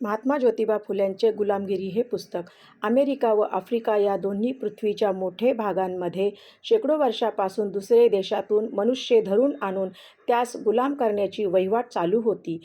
महात्मा ज्योतिबा फुल्यांचे गुलामगिरी हे पुस्तक अमेरिका व आफ्रिका या दोन्ही पृथ्वीच्या मोठे भागांमध्ये शेकडो वर्षापासून दुसरे देशातून मनुष्य धरून आणून त्यास गुलाम करण्याची वहिवाट चालू होती.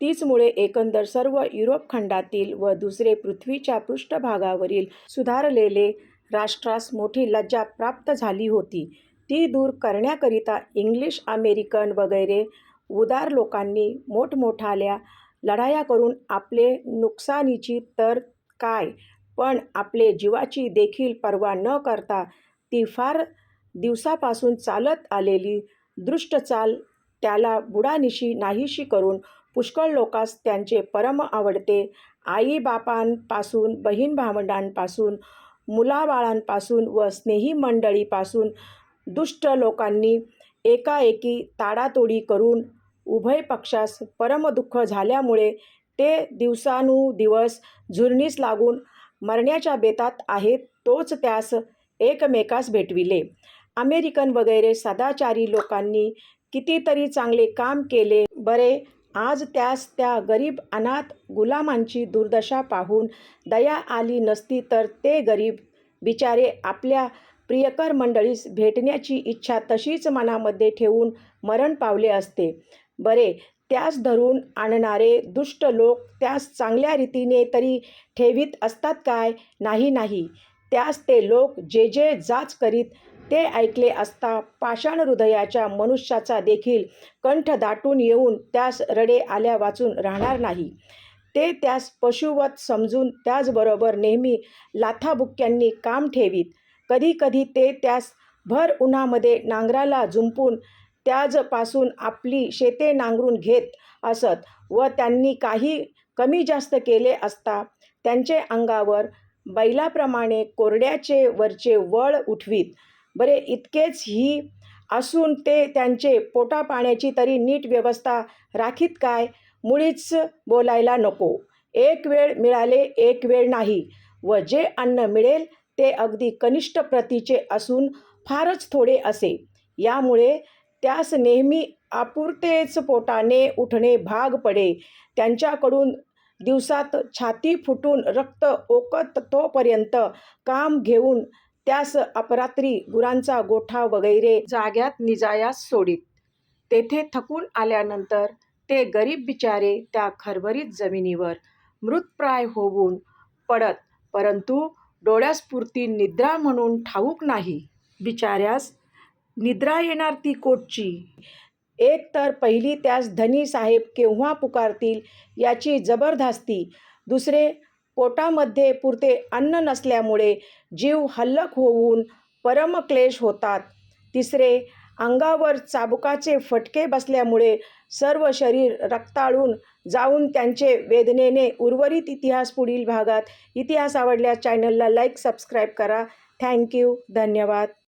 तीचमुळे एकंदर सर्व युरोप खंडातील व दुसरे पृथ्वीच्या पृष्ठभागावरील सुधारलेले राष्ट्रास मोठी लज्जा प्राप्त झाली होती. ती दूर करण्याकरिता इंग्लिश, अमेरिकन वगैरे उदार लोकांनी मोठमोठाल्या लढाया करून आपले नुकसानीची तर काय, पण आपले जीवाची देखील पर्वा न करता ती फार दिवसापासून चालत आलेली दुष्ट चाल त्याला बुडानिशी नाहीशी करून पुष्कळ लोकांस त्यांचे परम आवडते. आईबापांपासून, बहीण-भावंडांपासून, मुलाबाळांपासून व स्नेही मंडळीपासून दुष्ट लोकांनी एकाएकी ताडातोडी करून उभय पक्षास परमदुःख झाल्यामुळे ते दिवसानुदिवस झुरणीस लागून मरण्याच्या बेतात आहेत तोच त्यास एकमेकास भेटविले. अमेरिकन वगैरे सदाचारी लोकांनी कितीतरी चांगले काम केले बरे आज त्यास त्या गरीब अनाथ गुलामांची दुर्दशा पाहून दया आली नसती तर ते गरीब बिचारे आपल्या प्रियकर मंडळीस भेटण्याची इच्छा तशीच मनामध्ये ठेवून मरण पावले असते. बरे त्यास धरून आणणारे दुष्ट लोक त्यास चांगल्या रीतीने तरी ठेवीत असतात काय? नाही नाही. त्यास ते लोक जे जे जाच करीत ते ऐकले असता पाषाण हृदयाच्या मनुष्याचा देखील कंठ दाटून येऊन त्यास रडे आल्या वाचून राहणार नाही. ते त्यास पशुवत समजून त्याचबरोबर नेहमी लाथाबुक्क्यांनी काम ठेवीत. कधीकधी ते त्यास भर उन्हामध्ये नांगराला जुंपून त्याजपासून आपली शेते नांगरून घेत असत व त्यांनी काही कमी जास्त केले असता त्यांचे अंगावर बैलाप्रमाणे कोरड्याचे वरचे वळ उठवीत. बरे इतकेच ही असून ते त्यांचे पोटापाण्याची तरी नीट व्यवस्था राखीत काय? मुळीच बोलायला नको. एक वेळ मिळाले एक वेळ नाही व जे अन्न मिळेल ते अगदी कनिष्ठ प्रतीचे असून फारच थोडे असे. यामुळे त्यास नेहमी आपुरतेच पोटाने उठणे भाग पडे. त्यांच्याकडून दिवसात छाती फुटून रक्त ओकतोपर्यंत काम घेऊन त्यास अपरात्री गुरांचा गोठा वगैरे जाग्यात निजायास सोडीत. तेथे थकून आल्यानंतर ते गरीब बिचारे त्या खरबरीत जमिनीवर मृतप्राय होऊन पडत परंतु डोळ्यास्फूर्ती निद्रा म्हणून ठाऊक नाही. बिचाऱ्यास निद्रा येणार ती कोटची एक तर पहिली त्यास धनी साहेब केव्हा पुकारतील याची जबरदस्ती दुसरे पोटामध्ये पुरते अन्न नसल्यामुळे जीव हल्लक होऊन परमक्लेश होतात, तिसरे अंगावर चाबुकाचे फटके बसल्यामुळे सर्व शरीर रक्ताळून जाऊन त्यांचे वेदनेने उर्वरित इतिहास पुढील भागात इतिहास आवडल्यास चॅनलला लाईक सबस्क्राईब करा. थँक्यू धन्यवाद.